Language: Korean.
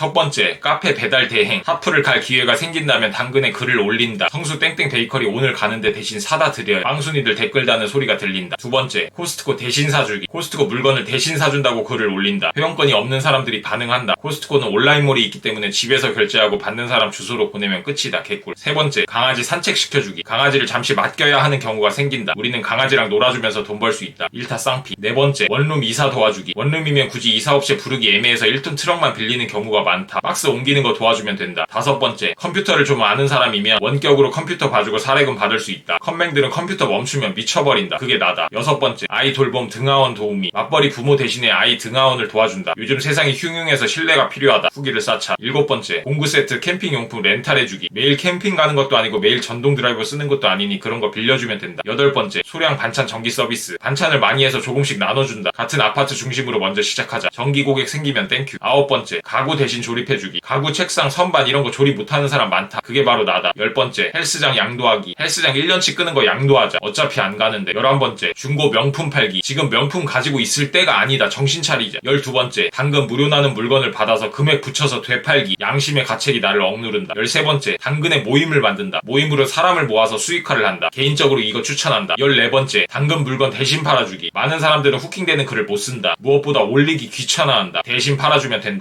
첫 번째, 카페 배달 대행. 하프를 갈 기회가 생긴다면 당근에 글을 올린다. 성수 땡땡 베이커리 오늘 가는데 대신 사다 드려요. 빵순이들 댓글 다는 소리가 들린다. 두 번째, 코스트코 대신 사주기. 코스트코 물건을 대신 사준다고 글을 올린다. 회원권이 없는 사람들이 반응한다. 코스트코는 온라인몰이 있기 때문에 집에서 결제하고 받는 사람 주소로 보내면 끝이다. 개꿀. 세 번째, 강아지 산책시켜주기. 강아지를 잠시 맡겨야 하는 경우가 생긴다. 우리는 강아지랑 놀아주면서 돈 벌 수 있다. 일타 쌍피. 네 번째, 원룸 이사 도와주기. 원룸이면 굳이 이사 없이 부르기 애매해서 1톤 트럭만 빌리는 경우가 많다. 박스 옮기는 거 도와주면 된다. 다섯 번째, 컴퓨터를 좀 아는 사람이면 원격으로 컴퓨터 봐주고 사례금 받을 수 있다. 컴맹들은 컴퓨터 멈추면 미쳐버린다. 그게 나다. 여섯 번째, 아이 돌봄 등하원 도우미. 맞벌이 부모 대신에 아이 등하원을 도와준다. 요즘 세상이 흉흉해서 신뢰가 필요하다. 후기를 쌓자. 일곱 번째, 공구 세트 캠핑 용품 렌탈해주기. 매일 캠핑 가는 것도 아니고 매일 전동 드라이버 쓰는 것도 아니니 그런 거 빌려주면 된다. 여덟 번째, 소량 반찬 전기 서비스. 반찬을 많이 해서 조금씩 나눠준다. 같은 아파트 중심으로 먼저 시작하자. 전기 고객 생기면 땡큐. 아홉 번째, 가구 대신 조립해주기. 가구 책상, 선반 이런 거 조립 못하는 사람 많다. 그게 바로 나다. 열 번째, 헬스장 양도하기. 헬스장 1년치 끄는 거 양도하자. 어차피 안 가는데. 열한 번째, 중고 명품 팔기. 지금 명품 가지고 있을 때가 아니다. 정신 차리자. 열두 번째, 당근 무료 나는 물건을 받아서 금액 붙여서 되팔기. 양심의 가책이 나를 억누른다. 열세 번째, 당근의 모임을 만든다. 모임으로 사람을 모아서 수익화를 한다. 개인적으로 이거 추천한다. 열네 번째, 당근 물건 대신 팔아주기. 많은 사람들은 후킹되는 글을 못 쓴다. 무엇보다 올리기 귀찮아한다. 대신 팔아주면 된다.